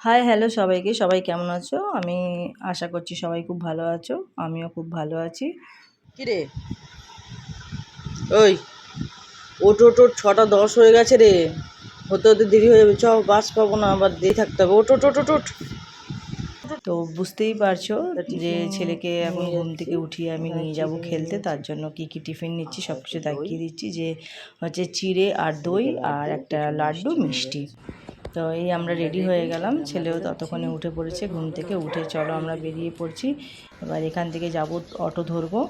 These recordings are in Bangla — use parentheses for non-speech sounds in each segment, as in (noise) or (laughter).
হাই হ্যালো সবাইকে। সবাই কেমন আছো? আমি আশা করছি সবাই খুব ভালো আছো। আমিও খুব ভালো আছি। কিরে ওই ওটো ওট ছটা দশ হয়ে গেছে রে। হতে হতে দেরি হয়ে যাবে। চ বাস পাবো না আবার দিয়ে থাকতে হবে। ওটো টোটো ওট তো বুঝতেই পারছ যে ছেলেকে এখন ঘুম থেকে উঠিয়ে আমি নিয়ে যাব খেলতে। তার জন্য কি কি টিফিন নিচ্ছি সব কিছু দেখিয়ে দিচ্ছি যে হচ্ছে চিড়ে আর দই আর একটা লাড্ডু মিষ্টি তো এই আমরা রেডি হয়ে গেলাম। ছেলেও ততক্ষণে উঠে পড়েছে ঘুম থেকে উঠে চলো আমরা বেরিয়ে পড়ছি। এবার এখান থেকে যাব অটো ধরবো।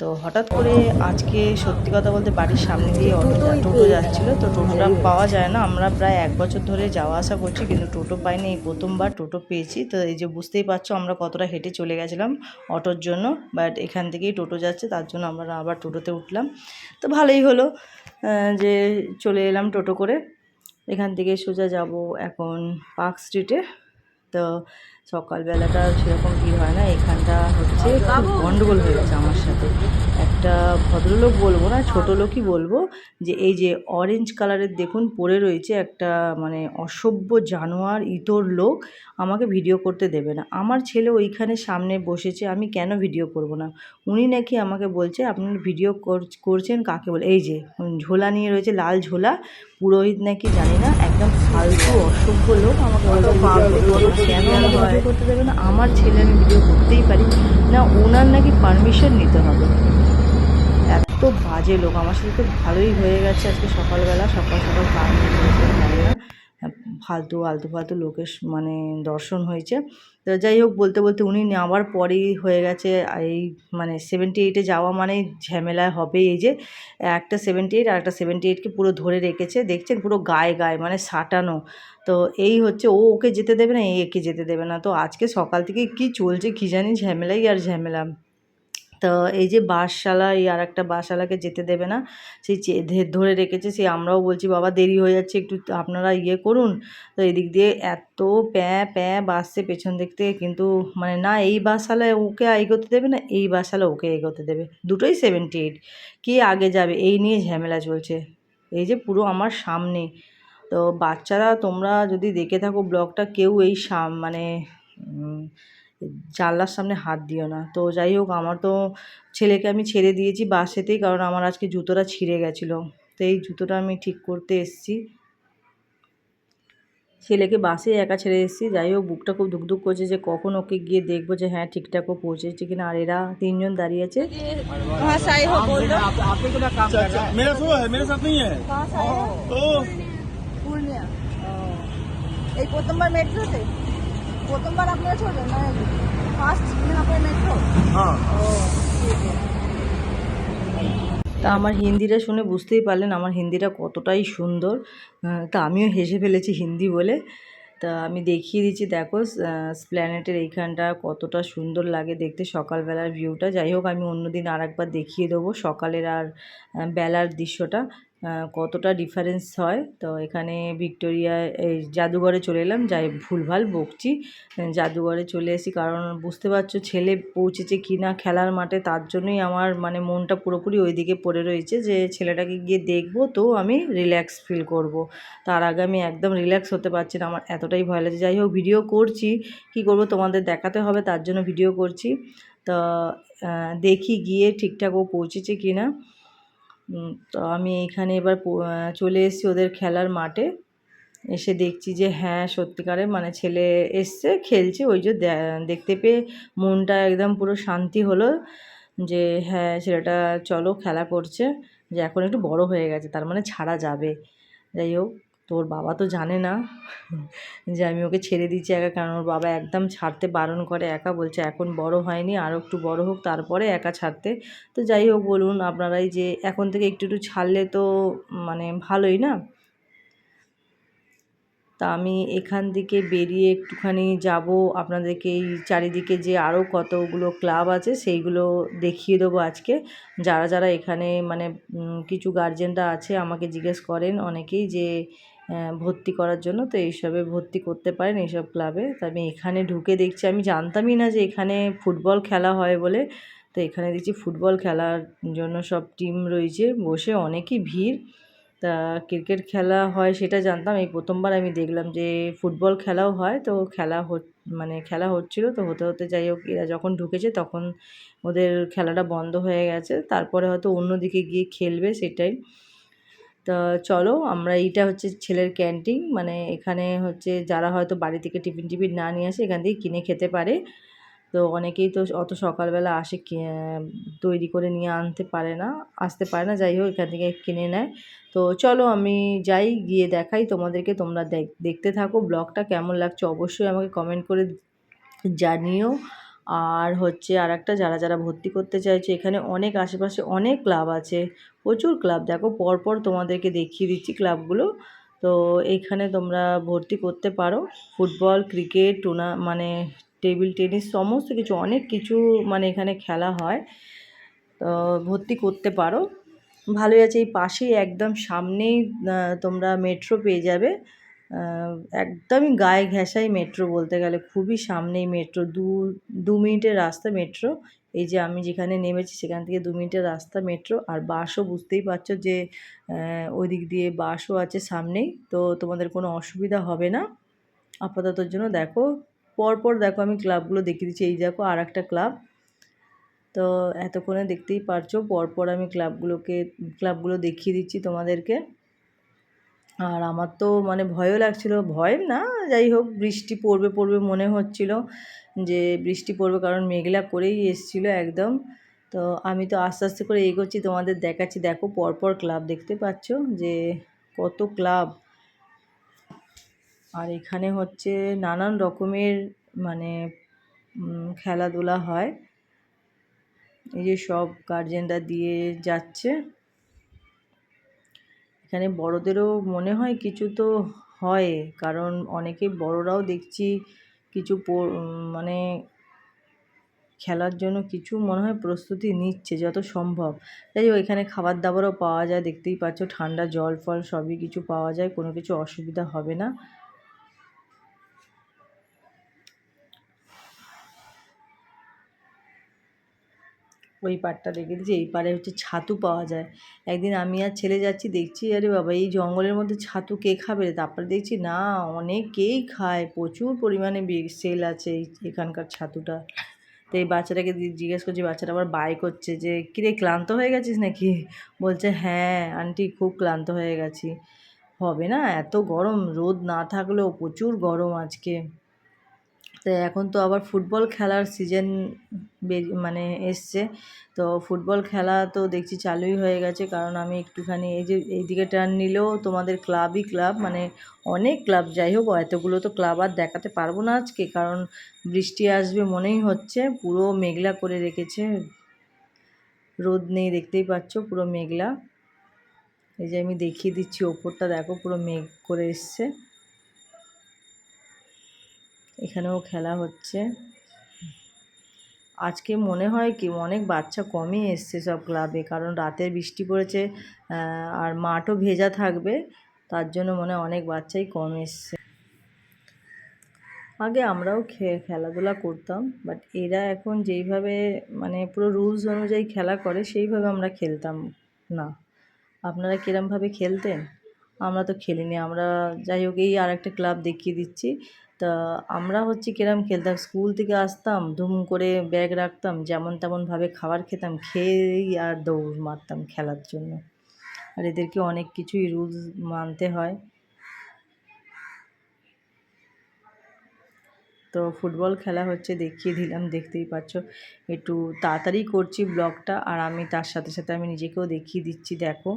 তো হঠাৎ করে আজকে সত্যি কথা বলতে বাড়ির সামনে দিয়ে অটো টোটো যাচ্ছিল। তো টোটোটা পাওয়া যায় না আমরা প্রায় এক বছর ধরে যাওয়া আসা করছি কিন্তু টোটো পাইনি। এই প্রথমবার টোটো পেয়েছি। তো এই যে বুঝতেই পারছ আমরা কতটা হেঁটে চলে গেছিলাম অটোর জন্য। বাট এখান থেকেই টোটো যাচ্ছে তার জন্য আমরা আবার টোটোতে উঠলাম। তো ভালোই হলো যে চলে এলাম টোটো করে। এখান থেকে সোজা যাব এখন পার্ক স্ট্রিটে। তো সকালবেলাটা সেরকম ভিড় হয় না এখানটা হচ্ছে গন্ডগোল হয়ে গেছে আমার সাথে। একটা ভদ্রলোক বলব না, ছোট লোকই বলব, যে এই যে অরেঞ্জ কালারের দেখুন পরে রয়েছে একটা মানে অসভ্য জানোয়ার, ইতর লোক আমাকে ভিডিও করতে দেবে না। আমার ছেলে ওইখানে সামনে বসেছে, আমি কেন ভিডিও করব না? উনি নাকি আমাকে বলছে, আপনার ভিডিও কর- করছেন কাকে বলে? এই যে ঝোলা নিয়ে রয়েছে, লাল ঝোলা, পুরোহিত নাকি জানি না, একদম ফালতু অসভ্য লোক আমাকে। কেন ভিডিও করতে দেবে না? আমার ছেলে আমি ভিডিও করতেই পারি। না, ওনার নাকি পারমিশন নিতে হবে। এত বাজে লোক। আমার সাথে তো ভালোই হয়ে গেছে আজকে সকালবেলা। সকাল সকাল কাজ জানি না। ফালতু, আলতু ফালতু লোকের মানে দর্শন হয়েছে। তো যাই হোক, বলতে বলতে উনি নেওয়ার পরেই হয়ে গেছে। এই মানে সেভেন্টি এইটে যাওয়া মানে ঝামেলা হবে এই যে একটা সেভেন্টি এইট আর একটা সেভেন্টি এইটকে পুরো ধরে রেখেছে। দেখছেন পুরো গায়ে গায়ে মানে সাটানো। তো এই হচ্ছে, ও ওকে যেতে দেবে না, এ একে যেতে দেবে না। তো আজকে সকাল থেকে কি চলছে কী জানি ঝামেলাই আর ঝামেলা। তো এই যে বাসশালা এই আর একটা বাসশালাকে যেতে দেবে না, সেই ধরে রেখেছে সেই আমরাও বলছি, বাবা, দেরি হয়ে যাচ্ছে, একটু আপনারা ইয়ে করুন। তো এদিক দিয়ে এত প্যাঁ প্যাঁ বাসছে পেছন দিক থেকে, কিন্তু মানে না, এই বাসশালায় ওকে এগোতে দেবে না, এই বাসশালা ওকে এগোতে দেবে। দুটোই সেভেন্টি এইট কে আগে যাবে? এই নিয়ে ঝামেলা চলছে। এই যে পুরো আমার সামনে। তো বাচ্চারা, তোমরা যদি দেখে থাকো ব্লগটা, কেউ এই সাম মানে জানলার সামনে হাত দিও না। তো যাই হোক আমার তো ছেলেকে আমি ছেড়ে দিয়েছি বাসেতেই কারণ আমার আজকে জুতোটা ছিঁড়ে গেছিল। তো এই জুতোটা আমি ঠিক করতে এসছি। ছেলেকে বাসে একা ছেড়ে এসেছি। যাই হোক বুকটা খুব দুঃখ দুঃখ করছে যে কখন ওকে গিয়ে দেখব যে হ্যাঁ ঠিকঠাক ও পৌঁছেছে কিনা। আর এরা তিনজন দাঁড়িয়ে আছে। হ্যাঁ, হ্যাঁ, এই প্রথমবার মেট্রোতে? প্রথমবার আপনারা চলবেন না? ফার্স্ট আপনার মেট্রো हाँ তা আমার হিন্দিটা শুনে বুঝতেই পারলেন আমার হিন্দিটা কতটাই সুন্দর। তা আমিও হেসে ফেলেছি হিন্দি বলে। তা আমি দেখিয়ে দিচ্ছি দেখো স্প্ল্যানেটের এইখানটা কতটা সুন্দর লাগে দেখতে সকালবেলার ভিউটা যাই হোক আমি অন্যদিন আর একবার দেখিয়ে দেবো সকালের আর বেলার দৃশ্যটা। কতটা ডিফারেন্স হয়? তো এখানে ভিক্টোরিয়া, এই জাদুঘরে চলে এলাম, যাই ভুলভাল বকছি। জাদুঘরে চলে এসেছি কারণ বুঝতে পারছ, ছেলে পৌঁছেছে কি না খেলার মাঠে, তার জন্যই আমার মানে মনটা পুরোপুরি ওইদিকে পড়ে রয়েছে যে ছেলেটাকে গিয়ে দেখব তো আমি রিল্যাক্স ফিল করব। তার আগে আমি একদম রিল্যাক্স হতে পারছি না, আমার এতটাই ভয় লাগছে। যাই হোক ভিডিও করছি, কি করব তোমাদের দেখাতে হবে, তার জন্য ভিডিও করছি। তো দেখি গিয়ে ঠিকঠাক ও পৌঁছেছে কি না। তো আমি এখানে এবার চলে এসেছি ওদের খেলার মাঠে। এসে দেখছি যে হ্যাঁ সত্যিকারে মানে ছেলে এসছে, খেলছে। ওই যে দেখতে পেয়ে মনটা একদম পুরো শান্তি হলো যে হ্যাঁ ছেলেটা চলো খেলা করছে। যে এখন একটু বড় হয়ে গেছে, তার মানে ছাড়া যাবে। যাই হোক তোর বাবা তো জানে না যে আমি ওকে ছেড়ে দিচ্ছি একা, কারণ ওর বাবা একদম ছাড়তে বারণ করে, একা বলছে, এখন বড় হয়নি আরও একটু বড় হোক, তারপরে একা ছাড়তে। তো যাই হোক, বলুন আপনারাই যে এখন থেকে একটু একটু ছাড়লে তো মানে ভালোই না? তা আমি এখান থেকে বেরিয়ে একটুখানি যাব, আপনাদেরকে এই চারিদিকে যে আরও কতগুলো ক্লাব আছে, সেইগুলো দেখিয়ে দেবো আজকে। যারা যারা এখানে মানে কিছু গার্জেনরা আছে, আমাকে জিজ্ঞেস করেন অনেকেই যে ভর্তি করার জন্য। তো এইসবে ভর্তি করতে পারেন এইসব ক্লাবে তো আমি এখানে ঢুকে দেখছি, আমি জানতামই না যে এখানে ফুটবল খেলা হয় বলে। তো এখানে দেখছি ফুটবল খেলার জন্য সব টিম রয়েছে, বসে অনেকই ভিড়। তা ক্রিকেট খেলা হয় সেটা জানতাম। এই প্রথমবার আমি দেখলাম যে ফুটবল খেলাও হয়। তো খেলা মানে খেলা হচ্ছিল। তো হতে হতে যাই হোক, এরা যখন ঢুকেছে তখন ওদের খেলাটা বন্ধ হয়ে গেছে। তারপরে হয়তো অন্যদিকে গিয়ে খেলবে সেটাই। তা চলো, আমরা এইটা হচ্ছে ছেলের ক্যান্টিন। মানে এখানে হচ্ছে যারা হয়তো বাড়ি থেকে টিফিন টিফিন না নিয়ে আসে, এখান থেকে কিনে খেতে পারে। তো অনেকেই তো অত সকালবেলা আসে তৈরি করে নিয়ে আনতে পারে না, আসতে পারে না, যাই হোক, এখান থেকে কিনে নেয়। তো চলো, আমি যাই, গিয়ে দেখাই তোমাদেরকে, তোমরা দেখ- দেখতে থাকো ব্লগটা কেমন লাগছে, অবশ্যই আমাকে কমেন্ট করে জানিও। আর হচ্ছে আর একটা যারা যারা ভর্তি করতে চাইছে, এখানে অনেক আশেপাশে অনেক ক্লাব আছে। প্রচুর ক্লাব। দেখো, পরপর তোমাদেরকে দেখিয়ে দিচ্ছি ক্লাবগুলো। তো এইখানে তোমরা ভর্তি করতে পারো। ফুটবল, ক্রিকেট টুর্না মানে টেবিল টেনিস, সমস্ত কিছু, অনেক কিছু মানে এখানে খেলা হয়। তো ভর্তি করতে পারো। ভালোই আছে। এই পাশেই একদম সামনেই তোমরা মেট্রো পেয়ে যাবে। একদমই গায়ে ঘেঁষাই মেট্রো বলতে গেলে, খুবই সামনেই মেট্রো দু দু মিনিটের রাস্তা মেট্রো এই যে আমি যেখানে নেমেছি সেখান থেকে দু মিনিটের রাস্তা মেট্রো আর বাসও বুঝতেই পারছ যে ওই দিক দিয়ে বাসও আছে সামনেই। তো তোমাদের কোনো অসুবিধা হবে না। আপাততর জন্য দেখো, পরপর দেখো আমি ক্লাবগুলো দেখিয়ে দিচ্ছি। এই দেখো আর একটা ক্লাব তো এতক্ষণে দেখতেই পারছ, পরপর আমি ক্লাবগুলোকে ক্লাবগুলো দেখিয়ে দিচ্ছি তোমাদেরকে। আর আমার তো মানে ভয়ও লাগছিল, ভয় না, যাই হোক, বৃষ্টি পড়বে পড়বে মনে হচ্ছিল যে বৃষ্টি পড়বে কারণ মেঘলা করেই এসছিল একদম। তো আমি তো আস্তে আস্তে করে এগোচ্ছি, তোমাদের দেখাচ্ছি। দেখো, পরপর ক্লাব দেখতে পাচ্ছ যে কত ক্লাব। আর এখানে হচ্ছে নানান রকমের মানে খেলাধুলা হয়। এই যে সব গার্জেনরা দিয়ে যাচ্ছে। এখানে বড়দেরও মনে হয় কিছু তো হয়, কারণ অনেকে বড়রাও দেখছি কিছু মানে খেলার জন্য কিছু মনে হয় প্রস্তুতি নিচ্ছে যত সম্ভব। তাই এখানে খাবার দাবারও পাওয়া যায়, দেখতেই পাচ্ছ, ঠান্ডা জল ফল সবই কিছু পাওয়া যায়, কোনো কিছু অসুবিধা হবে না। ওই পাড়টা রেখে দিয়েছি, এই পাড়ে হচ্ছে ছাতু পাওয়া যায়। একদিন আমি আর ছেলে যাচ্ছি, দেখছি, আরে বাবা, এই জঙ্গলের মধ্যে ছাতু কে খাবে? তারপরে দেখছি, না অনেকেই খায়, প্রচুর পরিমাণে সেল আছে এখানকার ছাতুটা। তো এই বাচ্চাটাকে জিজ্ঞেস করছি, বাচ্চাটা আবার বাই করছে যে, কিরে, ক্লান্ত হয়ে গেছিস নাকি? বলছে হ্যাঁ আন্টি, খুব ক্লান্ত হয়ে গেছি। হবে না, এত গরম, রোদ না থাকলেও প্রচুর গরম আজকে। তো এখন তো আবার ফুটবল খেলার সিজন মানে এসছে। তো ফুটবল খেলা তো দেখছি চালুই হয়ে গেছে। কারণ আমি একটুখানি এই যে এইদিকে টার্ন নিলেও তোমাদের ক্লাবই ক্লাব মানে অনেক ক্লাব যাই হোক, এতগুলো তো ক্লাব আর দেখাতে পারব না আজকে। কারণ বৃষ্টি আসবে মনেই হচ্ছে, পুরো মেঘলা করে রেখেছে। রোদ নেই দেখতেই পাচ্ছ, পুরো মেঘলা। এই যে আমি দেখিয়ে দিচ্ছি, ওপরটা দেখো, পুরো মেঘ করে এসছে। এখানেও খেলা হচ্ছে। আজকে মনে হয় কি, অনেক বাচ্চা কমই এসছে সব ক্লাবে, কারণ রাতে বৃষ্টি পড়েছে আর মাঠও ভেজা থাকবে, তার জন্য মনে হয় অনেক বাচ্চাই কম এসছে। আগে আমরাও খে- খেলাধুলা করতাম বাট এরা এখন যেইভাবে মানে পুরো রুলস অনুযায়ী খেলা করে, সেইভাবে আমরা খেলতাম না। আপনারা কিরমভাবে খেলতেন? আমরা তো খেলিনি, আমরা যাই হোক, এই আর একটা ক্লাব দেখিয়ে দিচ্ছি। তা আমরা হচ্ছে কিরম খেলতাম, স্কুল থেকে আসতাম, ধুম করে ব্যাগ রাখতাম, যেমন তেমনভাবে খাবার খেতাম, খেয়েই আর দৌড় মারতাম খেলার জন্য। আর এদেরকে অনেক কিছুই রুলস মানতে হয়। তো ফুটবল খেলা হচ্ছে দেখিয়ে দিলাম, দেখতেই পাচ্ছ। একটু তাড়াতাড়ি করছি ব্লগটা, আর আমি তার সাথে সাথে আমি নিজেকেও দেখিয়ে দিচ্ছি, দেখো।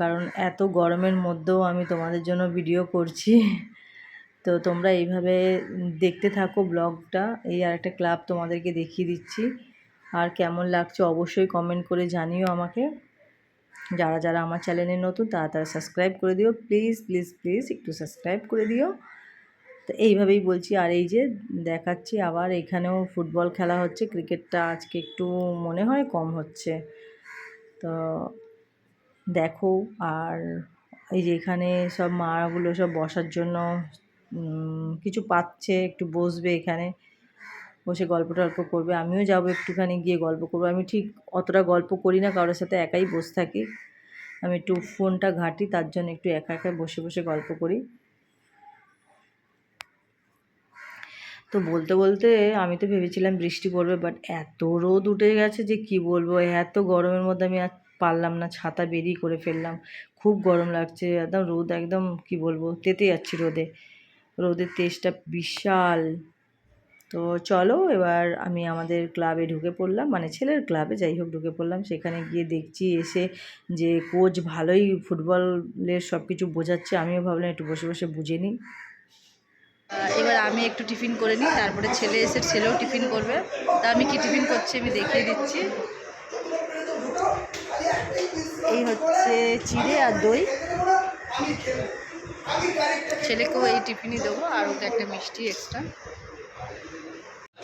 কারণ এত গরমের মধ্যেও আমি তোমাদের জন্য ভিডিও করছি। তো তোমরা এইভাবে দেখতে থাকো ব্লগটা। এই আর একটা ক্লাব তোমাদেরকে দেখিয়ে দিচ্ছি। আর কেমন লাগছে অবশ্যই কমেন্ট করে জানিও আমাকে। যারা যারা আমার চ্যানেলে নতুন, তারা তারা সাবস্ক্রাইব করে দিও। প্লিজ প্লিজ প্লিজ একটু সাবস্ক্রাইব করে দিও। তো এইভাবেই বলছি। আর এই যে দেখাচ্ছি আবার এখানেও ফুটবল খেলা হচ্ছে। ক্রিকেটটা আজকে একটু মনে হয় কম হচ্ছে। তো দেখো। আর এই যে এখানে সব মাগুলো সব বসার জন্য কিছু পাচ্ছে, একটু বসবে এখানে, বসে গল্প টল্প করবে। আমিও যাব একটুখানি, গিয়ে গল্প করব। আমি ঠিক অতটা গল্প করি না, কারোর সাথে একাই বসে থাকি। আমি একটু ফোনটা ঘাঁটি, তার জন্য একটু একা একা বসে বসে গল্প করি। তো বলতে বলতে আমি তো ভেবেছিলাম বৃষ্টি পড়বে বাট এত রোদ উঠে গেছে যে কি বলব? এত গরমের মধ্যে আমি আর পারলাম না, ছাতা বেরিয়ে করে ফেললাম। খুব গরম লাগছে, একদম রোদ একদম, কি বলব, তেতে যাচ্ছি রোদে। রোদের তেজটা বিশাল। তো চলো এবার আমি আমাদের ক্লাবে ঢুকে পড়লাম মানে ছেলের ক্লাবে যাই হোক ঢুকে পড়লাম। সেখানে গিয়ে দেখছি এসে যে কোচ ভালোই ফুটবলের সব কিছু বোঝাচ্ছে। আমিও ভাবলাম একটু বসে বসে বুঝে নিই। এবার আমি একটু টিফিন করে নিই, তারপরে ছেলে এসে, ছেলেও টিফিন করবে। তা আমি কি টিফিন করছি আমি দেখিয়ে দিচ্ছি। এই হচ্ছে চিড়ে আর দই। ছেলেকেও এই টিফিনই দেবো আর ওকে একটা মিষ্টি এক্সট্রা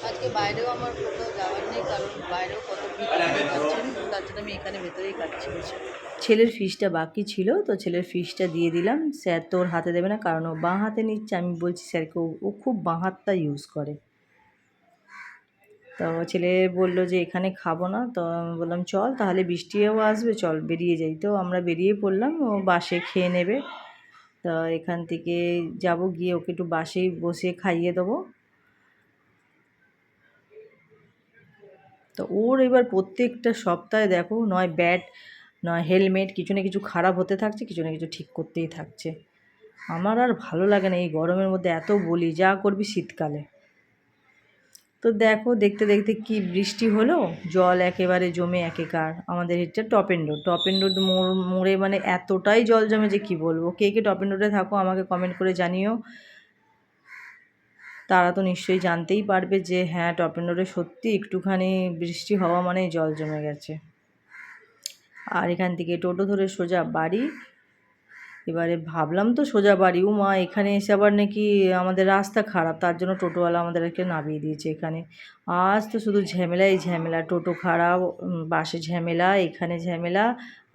আজকে বাইরেও আমার কোথাও যাওয়ার নেই কারণ বাইরেও কত ভিড় তার জন্য আমি এখানে ভেতরেই কাটছি। ছেলের ফিসটা বাকি ছিল তো ছেলের ফিসটা দিয়ে দিলাম। স্যার তোর হাতে দেবে না কারণ ও বাঁ হাতে নিচ্ছে। আমি বলছি স্যারকে ও- ও খুব বাঁ হাতটা ইউজ করে। তো ছেলে বলল যে এখানে খাব না। তো আমি বললাম চল তাহলে বৃষ্টিও আসবে চল বেরিয়ে যাই। তো আমরা বেরিয়ে পড়লাম ও বাসে খেয়ে নেবে। তো এখান থেকে যাব, গিয়ে ওকে একটু বাসেই বসে খাইয়ে দেবো। তো ওর এবার প্রত্যেকটা সপ্তাহে দেখো, নয় ব্যাট, নয় হেলমেট, কিছু না কিছু খারাপ হতে থাকছে, কিছু না কিছু ঠিক করতেই থাকছে। আমার আর ভালো লাগে না এই গরমের মধ্যে, এত বলি, যা করবি শীতকালে। তো দেখো, দেখতে দেখতে কি বৃষ্টি হলো? জল একেবারে জমে একেকার। আমাদের এটা top end road. Top end road মোড়, মোড়ে মানে এতটাই জল জমে যে কি বলব? কে কে টপ এন্ড রোডে থাকো, আমাকে কমেন্ট করে জানিও। তারা তো নিশ্চয়ই জানতেই পারবে যে হ্যাঁ টপ এন্ড রোডে সত্যি একটুখানি বৃষ্টি হওয়া মানেই জল জমে গেছে। আর এখান থেকে টোটো ধরে সোজা বাড়ি এবারে ভাবলাম তো সোজা বাড়ি। ও মা, এখানে এসে আবার নাকি আমাদের রাস্তা খারাপ, তার জন্য টোটোওয়ালা আমাদেরকে নামিয়ে দিয়েছে এখানে। আজ তো শুধু ঝামেলাই ঝামেলা। টোটো খারাপ বাসে ঝামেলা, এখানে ঝামেলা,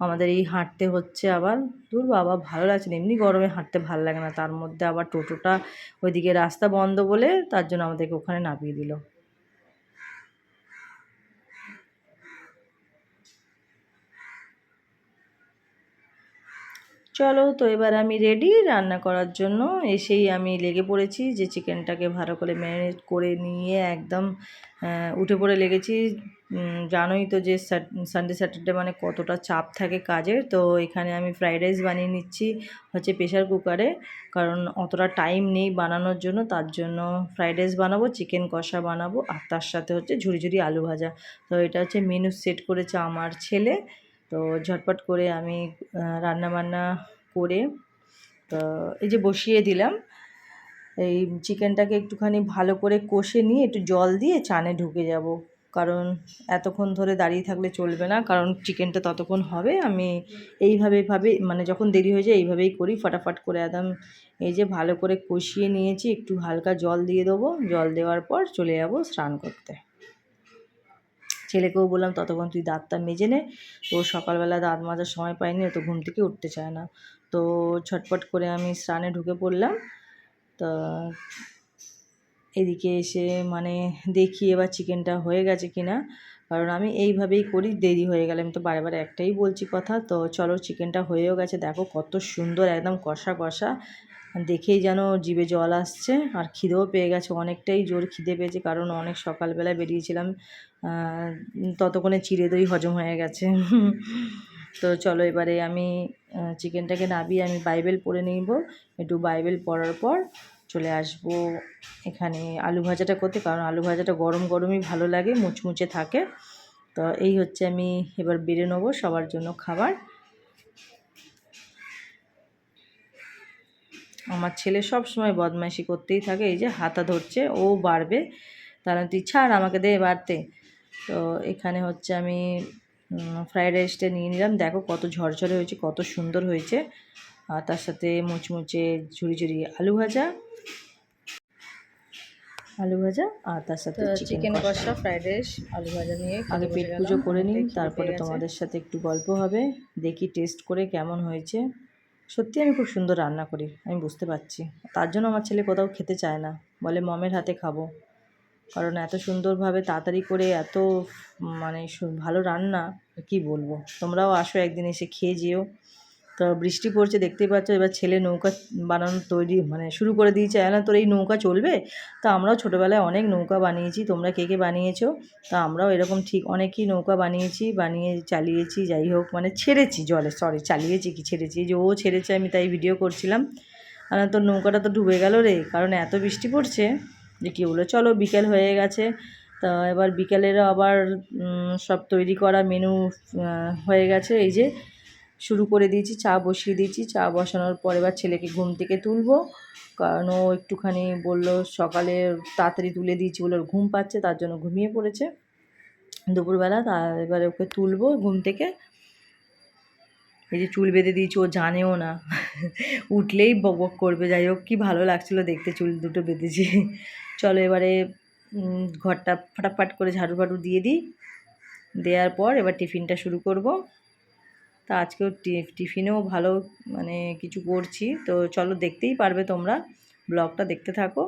আমাদের এই হাঁটতে হচ্ছে আবার। দূর বাবা, ভালো লাগছে না। এমনি গরমে হাঁটতে ভালো লাগে না। তার মধ্যে আবার টোটোটা ওইদিকে রাস্তা বন্ধ বলে তার জন্য আমাদেরকে ওখানে নামিয়ে দিল। চলো, তো এবার আমি রেডি রান্না করার জন্য। এসেই আমি লেগে পড়েছি যে চিকেনটাকে ভালো করে ম্যারিনেট করে নিয়ে একদম উঠে পড়ে লেগেছি। জানোই তো যে সানডে স্যাটারডে মানে কতটা চাপ থাকে কাজের। তো এখানে আমি ফ্রাইড রাইস বানিয়ে নিচ্ছি হচ্ছে প্রেশার কুকারে কারণ অতটা টাইম নেই বানানোর জন্য, তার জন্য ফ্রাইড রাইস বানাবো চিকেন কষা বানাবো, আর তার সাথে হচ্ছে ঝুড়ি ঝুড়ি আলু ভাজা। তো এটা হচ্ছে মেনু সেট করেছে আমার ছেলে। তো ঝটপট করে আমি রান্না বান্না করে, তো এই যে বসিয়ে দিলাম। এই চিকেনটাকে একটুখানি ভালো করে কষে নিয়ে একটু জল দিয়ে চানে ঢুকে যাব। কারণ এতক্ষণ ধরে দাঁড়িয়ে থাকলে চলবে না, কারণ চিকেনটা ততক্ষণ হবে। আমি এইভাবে ভাবে মানে যখন দেরি হয়ে যায় এইভাবেই করি, ফটাফট করে একদম এই যে ভালো করে কষিয়ে নিয়েছি। একটু হালকা জল দিয়ে দেবো। জল দেওয়ার পর চলে যাব স্নান করতে। ছেলেকেও বললাম, ততক্ষণ তুই দাঁতটা মেজে নে। তো সকালবেলা দাঁত মাজার সময় পাইনি, তো ঘুম থেকে উঠতে চায় না। তো ছটপট করে আমি স্নানে ঢুকে পড়লাম। তা এদিকে এসে মানে দেখি এবার চিকেনটা হয়ে গেছে কি না কারণ আমি এইভাবেই করি, দেরি হয়ে গেলে। আমি তো বারে একটাই বলছি কথা। তো চলো, চিকেনটা হয়েও গেছে। দেখো কত সুন্দর, একদম কষা কষা। দেখেই যেন জিভে জল আসছে। আর খিদেও পেয়ে গেছে, অনেকটাই জোর খিদে পেয়েছে, কারণ অনেক সকালবেলা বেরিয়েছিলাম ততক্ষণে চিড়ে দই হজম হয়ে গেছে। (laughs) তো চলো এবারে আমি চিকেনটাকে নাবিয়ে আমি বাইবেল পড়ে নিব। একটু বাইবেল পড়ার পর চলে আসব এখানে আলু ভাজাটা করতে, কারণ আলু ভাজাটা গরম গরমই ভালো লাগে, মুচমুচে থাকে। তো এই হচ্ছে আমি এবার বেড়ে নেব সবার জন্য খাবার। আমার ছেলে সব সময় বদমাইশি করতেই থাকে এই যে হাতা ধরছে ও বাড়বে। তাহলে তুই ছাড় আমাকে দে বাড়তে। তো এখানে হচ্ছে আমি ফ্রাইড রাইসটা নিয়ে নিলাম। দেখো কত ঝরঝরে হয়েছে কত সুন্দর হয়েছে। আর তার সাথে মুচমুচে ঝুড়ি ঝুড়ি আলু ভাজা। আলু ভাজা আর তার সাথে চিকেন কষা। ফ্রাইড রাইস আলু ভাজা নিয়ে আগে পেট পুজো করে নিই তারপরে তোমাদের সাথে একটু গল্প হবে। দেখি টেস্ট করে কেমন হয়েছে। সত্যি আমি খুব সুন্দর রান্না করি, আমি বুঝতে পারছি। তার জন্য আমার ছেলে কোথাও খেতে চায় না, বলে মমের হাতে খাব। কারণ এত সুন্দরভাবে তাড়াতাড়ি করে এত মানে ভালো রান্না, কি বলব? তোমরাও আসো একদিন এসে খেয়ে যেও। তো বৃষ্টি পড়ছে, দেখতেই পাচ্ছ, এবার ছেলে নৌকা বানানো তৈরি মানে শুরু করে দিয়েছে। না তোর এই নৌকা চলবে? তা আমরাও ছোটোবেলায় অনেক নৌকা বানিয়েছি, তোমরা কে কে বানিয়েছো? তা আমরাও এরকম ঠিক অনেকই নৌকা বানিয়েছি, বানিয়ে চালিয়েছি, যাই হোক মানে ছেড়েছি জলে সরি চালিয়েছি কি ছেড়েছি যে ও ছেড়েছে, আমি তাই ভিডিও করছিলাম। আর তোর নৌকাটা তো ডুবে গেল রে, কারণ এত বৃষ্টি পড়ছে যে কী বলো চলো বিকেল হয়ে গেছে। তা এবার বিকেলেরও আবার সব তৈরি করা মেনু হয়ে গেছে, এই যে শুরু করে দিয়েছি, চা বসিয়ে দিয়েছি। চা বসানোর পর এবার ছেলেকে ঘুম থেকে তুলবো। কারণ ও একটুখানি বলল, সকালে তাড়াতাড়ি তুলে দিয়েছি বলে ঘুম পাচ্ছে, তার জন্য ঘুমিয়ে পড়েছে। দুপুরবেলা তা এবারে ওকে তুলবো ঘুম থেকে। এই যে চুল বেঁধে দিয়েছি, ও জানেও না। উঠলেই বক বক করবে, যাই হোক, কী ভালো লাগছিল দেখতে, চুল দুটো বেঁধেছি। চলো এবারে ঘরটা ফাটাফাট করে ঝাড়ু ফাড়ু দিয়ে দিই। দেওয়ার পর এবার টিফিনটা শুরু করব। তা আজকেও টিফিনেও ভালো মানে কিছু করছি। তো চলো দেখতেই পারবে তোমরা। ব্লগটা দেখতে থাকো।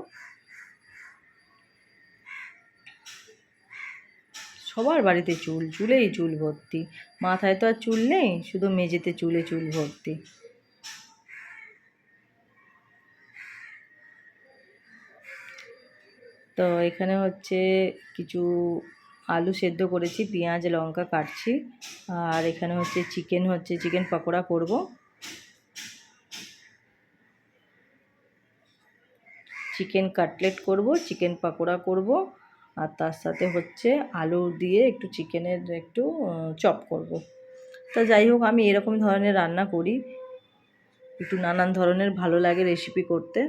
সবার বাড়িতে চুল, চুলেই চুল ভর্তি। মাথায় তো আর চুল নেই, শুধু মেঝেতে চুলে চুল ভর্তি। তো এখানে হচ্ছে কিছু আলু সেদ্ধ করেছি, পেঁয়াজ, লঙ্কা কাটছি। আর এখানে হচ্ছে চিকেন হচ্ছে, চিকেন পকোড়া করব। চিকেন কাটলেট করব, চিকেন পকোড়া করব। আর তার সাথে হচ্ছে আলু দিয়ে একটু চিকেনের একটু চপ করব। তা যাই হোক, আমি এরকম ধরনের রান্না করি। একটু নানান ধরনের ভালো লাগে রেসিপি করতে।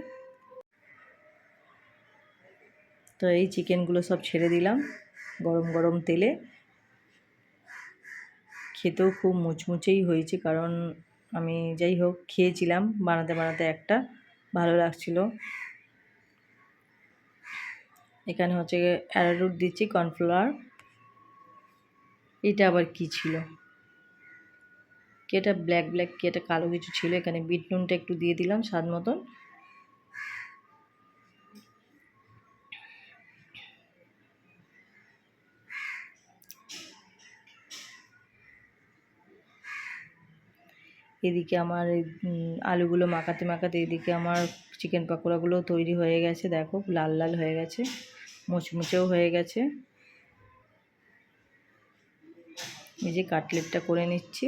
তো এই চিকেনগুলো সব ছেড়ে দিলাম। গরম গরম তেলে। খেতেও খুব মুচমুচেই হয়েছে কারণ আমি যাই হোক খেয়েছিলাম, বানাতে বানাতে একটা, ভালো লাগছিল। এখানে হচ্ছে অ্যারারুট দিচ্ছি, কর্নফ্লাওয়ার। এটা আবার কি ছিল? কি এটা ব্ল্যাক ব্ল্যাক কি এটা কালো কিছু ছিল, এখানে বিট নুনটা একটু দিয়ে দিলাম স্বাদ মতন। এদিকে আমার আলুগুলো মাখাতে মাখাতে এদিকে আমার চিকেন পাকোড়াগুলো তৈরি হয়ে গেছে, দেখো লাল লাল হয়ে গেছে, মুচমুচেও হয়ে গেছে। এই যে কাটলেটটা করে নিচ্ছি,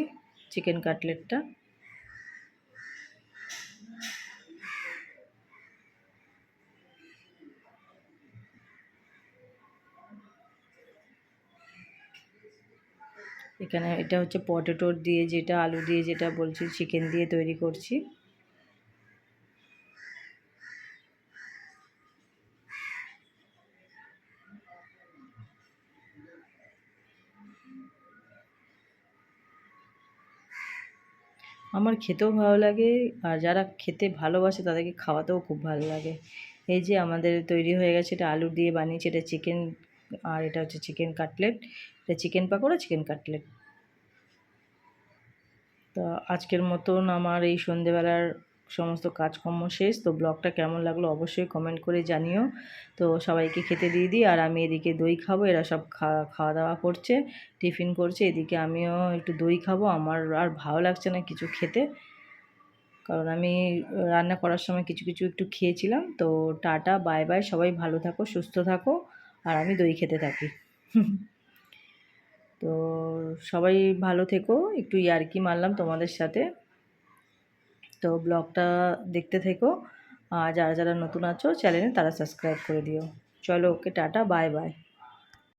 চিকেন কাটলেটটা। এখানে এটা হচ্ছে পটেটো দিয়ে যেটা আলু দিয়ে যেটা বলছি, চিকেন দিয়ে তৈরি করছি। আমার খেতেও ভালো লাগে, আর যারা খেতে ভালোবাসে তাদেরকে খাওয়াতেও খুব ভালো লাগে। এই যে আমাদের তৈরি হয়ে গেছে, এটা আলু দিয়ে বানিয়েছি, এটা চিকেন, আর এটা হচ্ছে চিকেন কাটলেট। এটা চিকেন পাকোড়া চিকেন কাটলেট তো আজকের মতন আমার এই সন্ধেবেলার সমস্ত কাজকর্ম শেষ। তো ব্লগটা কেমন লাগল অবশ্যই কমেন্ট করে জানিও। তো সবাইকে খেতে দিয়ে দিই, আর আমি এদিকে দই খাব, এরা সব খাওয়া খাওয়া দাওয়া করছে, টিফিন করছে, এদিকে আমিও একটু দই খাব। আমার আর ভালো লাগছে না কিছু খেতে। কারণ আমি রান্না করার সময় কিছু কিছু একটু খেয়েছিলাম। তো টাটা বাই বাই সবাই ভালো থাকো, সুস্থ থাকো, আর আমি দই খেতে থাকি। (laughs) তো সবাই ভালো থেকো। একটু ইয়ার্কি মারলাম তোমাদের সাথে। তো ব্লগটা দেখতে থেকো। আর যারা যারা নতুন আছো চ্যানেলে তারা সাবস্ক্রাইব করে দিও। চলো ওকে টাটা, বাই বাই।